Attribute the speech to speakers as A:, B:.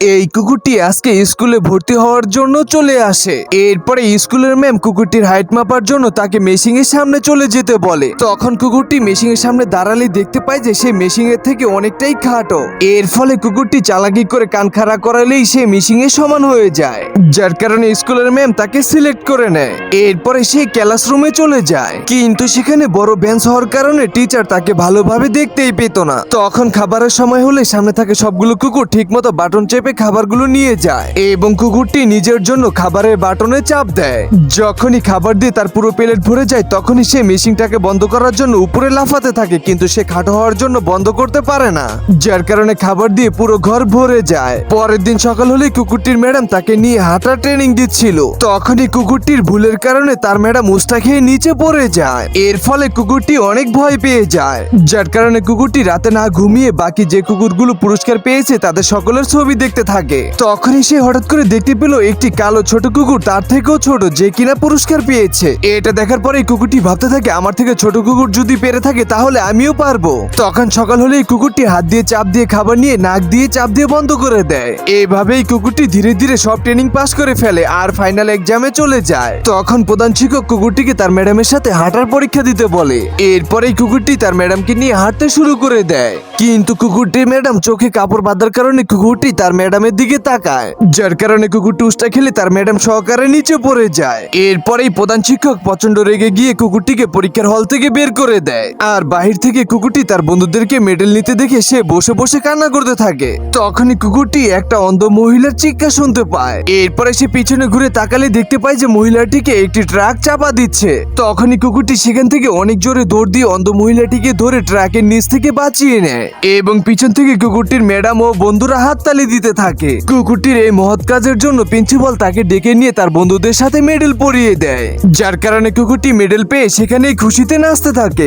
A: এই কুকুরটি আজকে স্কুলে ভর্তি হওয়ার জন্য চলে আসে। এরপরে স্কুলের ম্যাম কুকুরটির হাইট মাপার জন্য তাকে মেশিং এর সামনে চলে যেতে বলে। তখন কুকুরটি মেশিং এর সামনে দাঁড়ালে দেখতে পায় যে সে মেশিং এর থেকে অনেকটাই খাটো। এর ফলে কুকুরটি চালাকি করে কান খাড়া করালেই সে মেশিং এর সমান হয়ে যায়। যার কারণে স্কুলের ম্যাম তাকে সিলেক্ট করে নেয়। এরপরে সে ক্লাসরুমে চলে যায়। কিন্তু সেখানে বড় বেঞ্চ হওয়ার কারণে টিচার তাকে ভালোভাবে দেখতেই পেত না। তখন খাবারের সময় হলে সামনে থাকে সবগুলো কুকুর ঠিকমতো বাটন চেপে খাবারগুলো নিয়ে যায় এবং কুকুরটি নিজের জন্য খাবারের বাটনে চাপ দেয়। যখনই খাবার দিয়ে তার পুরো প্লেট ভরে যায়, তখনই সে মেশিনটাকে বন্ধ করার জন্য উপরে লাফাতে থাকে, কিন্তু সে খাটো হওয়ার জন্য বন্ধ করতে পারে না। যার কারণে খাবার দিয়ে পুরো ঘর ভরে যায়। পরের দিন সকাল হলে কুকুরটির ম্যাডাম তাকে নিয়ে হাঁটা ট্রেনিং দিচ্ছিল। তখনই কুকুরটির ভুলের কারণে তার ম্যাডাম উস্তা খেয়ে নিচে পড়ে যায়। এর ফলে কুকুরটি অনেক ভয় পেয়ে যায়। যার কারণে কুকুরটি রাতে না ঘুমিয়ে বাকি যে কুকুরগুলো পুরস্কার পেয়েছে, তাদের সকলের ছবি দেখতে থাকে। তখনই সে হঠাৎ করে দেখতে পেল একটি কালো ছোট কুকুর তার থেকেও ছোট যে কিনা পুরস্কার পেয়েছে। এটা দেখার পরে কুকুরটি ভাবতে থাকে, আমার থেকে ছোট কুকুর যদি পেরে থাকে তাহলে আমিও পারব। তখন সকাল হলেই কুকুরটি হাত দিয়ে চাপ দিয়ে খাবার নিয়ে নাক দিয়ে চাপ দিয়ে বন্ধ করে দেয়। এইভাবেই কুকুরটি ধীরে ধীরে সব ট্রেনিং পাস করে ফেলে আর ফাইনাল এক্সামে চলে যায়। তখন প্রধান শিক্ষক কুকুরটিকে তার ম্যাডামের সাথে হাঁটার পরীক্ষা দিতে বলে। এরপরেই কুকুরটি তার ম্যাডামকে নিয়ে হাঁটতে শুরু করে দেয়। কিন্তু কুকুরটির ম্যাডাম চোখে কাপড় বাঁধার কারণে কুকুরটি তার ম্যাডামের দিকে তাকায়, যার কারণে কুকুরটি উষ্টা খেলে তার ম্যাডাম সহকারে নিচে পড়ে যায়। এরপরেই প্রধান শিক্ষক প্রচণ্ড রেগে গিয়ে কুকুরটিকে পরীক্ষার হল থেকে বের করে দেয়। আর বাহির থেকে কুকুরটি তার বন্ধুদেরকে মেডেল নিতে দেখে সে বসে বসে কান্না করতে থাকে। তখনই কুকুরটি একটা অন্ধ মহিলার চিৎকার শুনতে পায়। এরপরে সে পিছনে ঘুরে তাকালে দেখতে পায় যে মহিলাটিকে একটি ট্রাক চাপা দিচ্ছে। তখনই কুকুরটি সেখান থেকে অনেক জোরে দৌড় দিয়ে অন্ধ মহিলাটিকে ধরে ট্রাকের নিচ থেকে বাঁচিয়ে নেয়। এবং পিছন থেকে কুকুরটির ম্যাডাম ও বন্ধুরা হাততালি দিতে থাকে। কুকুরটির এই মহৎ কাজের জন্য প্রিন্সিপাল তাকে ডেকে নিয়ে তার বন্ধুদের সাথে মেডেল পরিয়ে দেয়। যার কারণে কুকুরটি মেডেল পেয়ে সেখানেই খুশিতে নাচতে থাকে।